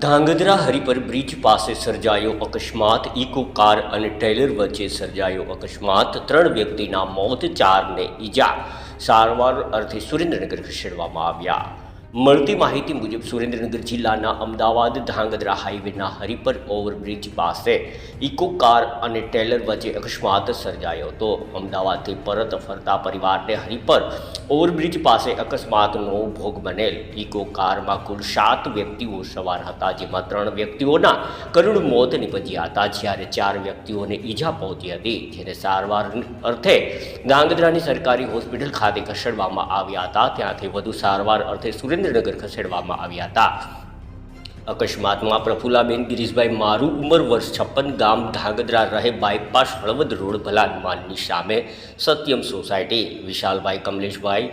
Dhrangadhra Haripar bridge પાસે સર્જાયો અકસ્માત. ઇકો કાર અને ટ્રેલર વચ્ચે સર્જાયો અકસ્માત. ત્રણ વ્યક્તિના મોત, ચારને ઈજા. સારવાર અર્થે સુરેન્દ્રનગર ખસેડવામાં આવ્યા. મળતી માહિતી મુજબ સુરેન્દ્રનગર જિલ્લાના અમદાવાદ, ધાંગધ્રા હાઈવેના હરિપર ઓવરબ્રિજ પાસે ઇકો કાર અને ટ્રેલર વચ્ચે અકસ્માત સર્જાયો હતો. અમદાવાદથી પરત ફરતા પરિવારને હરિપર ઓવરબ્રિજ પાસે અકસ્માતનો ભોગ બનેલ. ઇકો કારમાં કુલ સાત વ્યક્તિઓ સવાર હતા, જેમાં ત્રણ વ્યક્તિઓના કરુણ મોત નિપજ્યા હતા. જ્યારે ચાર વ્યક્તિઓને ઈજા પહોંચી હતી, જેને સારવાર અર્થે ધાંગધ્રાની સરકારી હોસ્પિટલ ખાતે ખસેડવામાં આવ્યા હતા. ત્યાંથી વધુ સારવાર અર્થે સુરેન્દ્રનગર ખસેડવામાં આવ્યા હતા. અકસ્માતમાં પ્રફુલાબેન ગિરીશભાઈ મારું ઉંમર વર્ષ છપ્પન, ગામ ધાગદરા રહે બાયપાસ હળવદ રોડ ભલા હનુમાનની સામે, સત્યમ સોસાયટી. વિશાલભાઈ કમલેશભાઈ,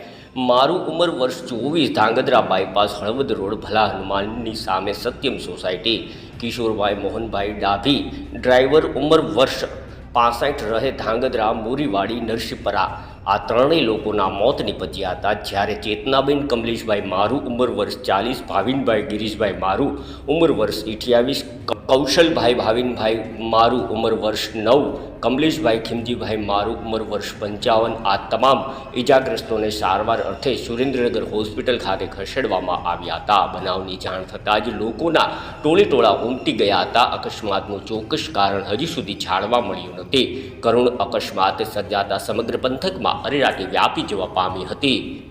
મારું ઉંમર વર્ષ ચોવીસ, ધાંગધ્રા બાયપાસ હળવદ રોડ ભલા હનુમાનની સામે સત્યમ સોસાયટી. કિશોરભાઈ મોહનભાઈ ડાભી, ડ્રાઈવર ઉંમર વર્ષ પાસઠ રહે ધાંગધ્રા, મોરીવાડી નરસિંહપરા આ ત્રણેય લોકોના મોત નિપજ્યા હતા. જ્યારે ચેતનાબેન કમલેશભાઈ મારું, ઉંમર વર્ષ ચાલીસ, ભાવિનભાઈ ગિરીશભાઈ મારું, ઉંમર વર્ષ અઠ્યાવીસ કૌશલભાઈ ભાવિનભાઈ મારું, ઉંમર વર્ષ નવ, કમલેશભાઈ ખીમજીભાઈ મારું, ઉંમર વર્ષ પંચાવન, આ તમામ ઇજાગ્રસ્તોને સારવાર અર્થે સુરેન્દ્રનગર હોસ્પિટલ ખાતે ખસેડવામાં આવ્યા હતા. બનાવની જાણ થતાં જ લોકોના ટોળેટોળા ઉમટી ગયા હતા. અકસ્માતનું ચોક્કસ કારણ હજી સુધી જાણવા મળ્યું નથી. કરુણ અકસ્માત સર્જાતા સમગ્ર પંથકમાં અરેરાટી વ્યાપી જવા પામી હતી.